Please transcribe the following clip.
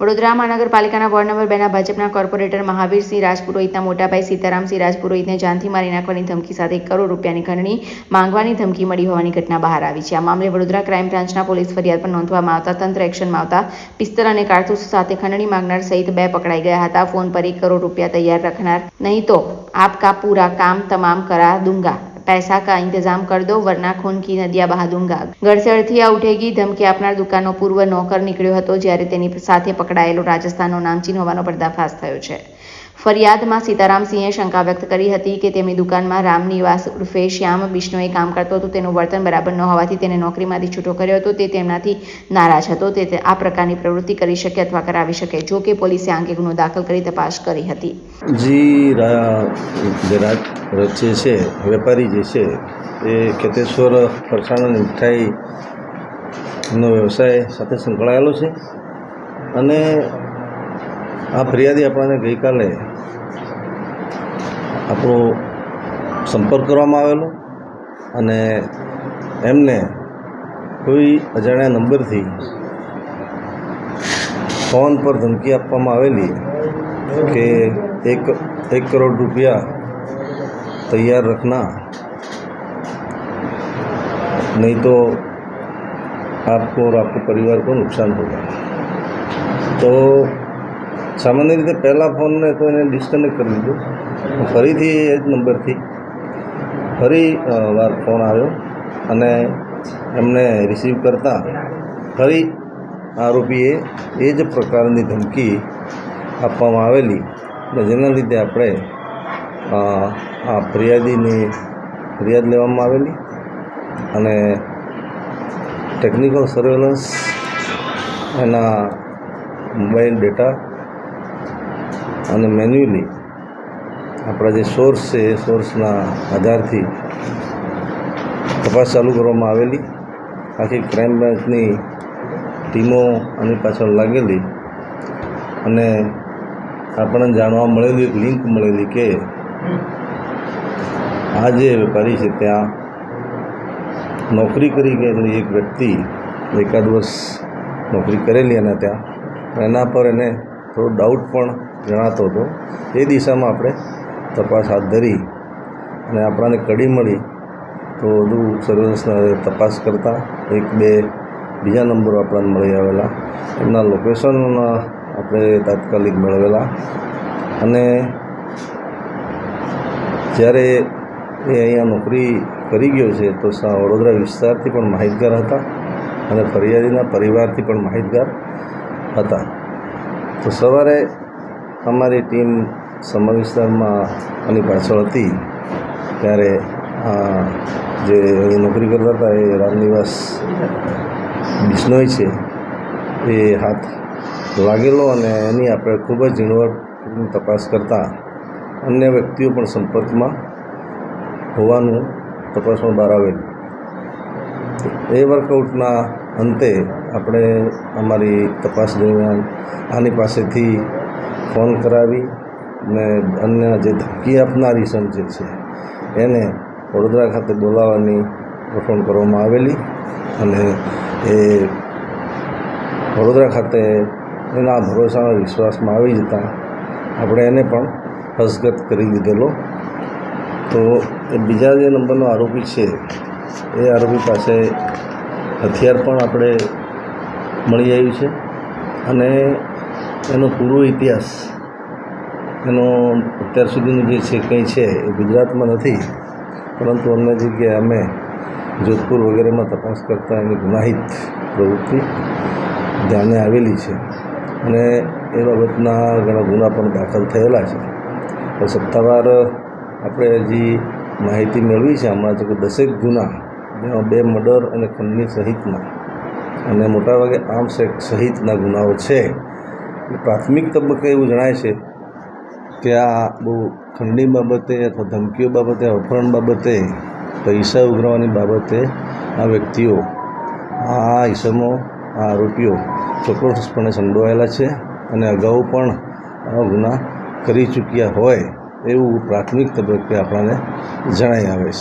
વડોદરા મહાનગરપાલિકાના ward number બેના ભાજપના કોર્પોરેટર મહાવીરસિંહ રાજપુરોહિતના મોટાભાઈ સીતારામસિંહ રાજપુરોહિતને જાનથી મારી નાખવાની ધમકી સાથે એક કરોડ રૂપિયાની ખંડણી માંગવાની ધમકી મળી હોવાની ઘટના બહાર આવી છે. આ મામલે વડોદરા ક્રાઇમ બ્રાન્ચના પોલીસ ફરિયાદ પણ નોંધવામાં આવતા તંત્ર એક્શનમાં આવતા પિસ્તલ અને કારતૂસ સાથે ખંડણી માંગનાર સહિત બે પકડાઈ ગયા હતા. ફોન પર એક કરોડ રૂપિયા તૈયાર રખનાર નહીં તો આપકા પૂરા કામ તમામ કરા દૂંગા. पैसा का इंतजाम कर दो वरना खून की नदियां बहा दूंगा ગળસેળથી આ ઉઠેગી ધમકી આપનાર દુકાનનો પૂર્વ નોકર નીકળ્યો હતો જ્યારે તેની સાથે પકડાયેલો રાજસ્થાનનો નામચીન હોવાનો પર્દાફાશ થયો છે ફરિયાદમાં સીતારામસિંહે શંકા વ્યક્ત કરી હતી કે તેમની દુકાનમાં રામનિવાસ ઉર્ફે શ્યામ બિશ્નોએ કામ કરતો હતો. તેનું વર્તન બરાબર ન હોવાથી તેને નોકરીમાંથી છૂટો કર્યો હતો. તે તેમનાથી નારાજ હતો. તે આ પ્રકારની પ્રવૃત્તિ કરી શકે અથવા કરાવી શકે, જો કે પોલીસે આ અંગે ગુનો દાખલ કરી તપાસ કરી હતી. જી જે છે, વેપારી જે છે, એ કેતેશ્વર ફરસાણ મીઠાઈનો વ્યવસાય સાથે સંકળાયેલો છે. અને આ ફરિયાદી આપણને ગઈકાલે આપણો સંપર્ક કરવામાં આવેલો અને એમને કોઈ અજાણ્યા નંબરથી ફોન પર ધમકી આપવામાં આવેલી કે एक एक करोड़ रुपया तैयार रखना नहीं तो आपको और आपके परिवार को नुकसान होगा તો સામાન્ય રીતે પહેલાં ફોનને તો એને ડિસ્કનેક્ટ કરી દીધો ફરીથી એ જ નંબરથી ફરી વાર ફોન આવ્યો અને એમને રિસીવ કરતાં ફરી આરોપીએ એ જ પ્રકારની ધમકી આપવામાં આવેલી અને જેના લીધે આપણે આ ફરિયાદીની ફરિયાદ લેવામાં આવેલી અને ટેકનિકલ સર્વેલન્સ એના મોબાઈલ ડેટા અને મેન્યુઅલી આપણા જે સોર્સ છે એ સોર્સના આધારથી તપાસ ચાલુ કરવામાં આવેલી. આખી ક્રાઇમ બ્રાન્ચની ટીમો આની પાછળ લાગેલી. અને આપણને જાણવા મળેલી, એક લિંક મળેલી કે આ જે વેપારી છે ત્યાં નોકરી કરી ગયેલી એક વ્યક્તિ, એકાદ વર્ષ નોકરી કરેલી અને ત્યાં. એના પર એને થોડો ડાઉટ પણ જણાતો હતો. એ દિશામાં આપણે તપાસ હાથ ધરી અને આપણાને કડી મળી તો વધુ સર્વેલન્સના તપાસ કરતાં એક બે બીજા નંબરો આપણને મળી આવેલા. એમના લોકેશન આપણે તાત્કાલિક મેળવેલા. અને જ્યારે એ અહીંયા નોકરી કરી ગયો છે તો વડોદરા વિસ્તારથી પણ માહિતગાર હતા અને ફરિયાદીના પરિવારથી પણ માહિતગાર હતા. તો સવારે અમારી ટીમ સમા વિસ્તારમાં આની પાછળ હતી, ત્યારે આ જે નોકરી કરતા હતા, એ રામનિવાસ બિશ્નોય છે, એ હાથ લાગેલો અને એની આપણે ખૂબ જ ઝીણવટ તપાસ કરતાં અન્ય વ્યક્તિઓ પણ સંપર્કમાં હોવાનું તપાસમાં બહાર આવેલું. એ વર્કઆઉટના અંતે આપણે અમારી તપાસ દરમિયાન આની પાસેથી ફોન કરાવી અને અન્ય જે ધમકી આપનારી સમજે છે, એને વડોદરા ખાતે બોલાવવાની ગોઠવણ કરવામાં આવેલી અને એ વડોદરા ખાતે એના ભરોસાના વિશ્વાસમાં આવી જતાં આપણે એને પણ હસગત કરી દીધેલો. તો એ બીજા જે નંબરનો આરોપી છે, એ આરોપી પાસે હથિયાર પણ આપણે મળી આવ્યું છે અને એનો પૂરો ઇતિહાસ એનો અત્યાર સુધીનું જે છે કંઈ છે એ ગુજરાતમાં નથી, પરંતુ અન્ય જગ્યાએ અમે જોધપુર વગેરેમાં તપાસ કરતાં એની ગુનાહિત પ્રવૃત્તિ ધ્યાને આવેલી છે અને એ બાબતના ઘણા ગુના પણ દાખલ થયેલા છે. તો સત્તાવાર આપણે હજી માહિતી મેળવી છે હમણાં તો કોઈ દસેક ગુના, જેમાં બે મર્ડર અને ખંડની સહિતના, અને મોટાભાગે આર્મ્સ એક્ટ સહિતના ગુનાઓ છે. પ્રાથમિક તબક્કે એવું જણાય છે કે આ બહુ ખંડણી બાબતે અથવા ધમકીઓ બાબતે, અપહરણ બાબતે, પૈસા ઉઘરાવવાની બાબતે આ વ્યક્તિઓ, આ ઈસમો, આ આરોપીઓ ચોક્કસપણે સંડોવાયેલા છે અને અગાઉ પણ આવા ગુના કરી ચૂક્યા હોય એવું પ્રાથમિક તબક્કે આપણને જણાઈ આવે છે.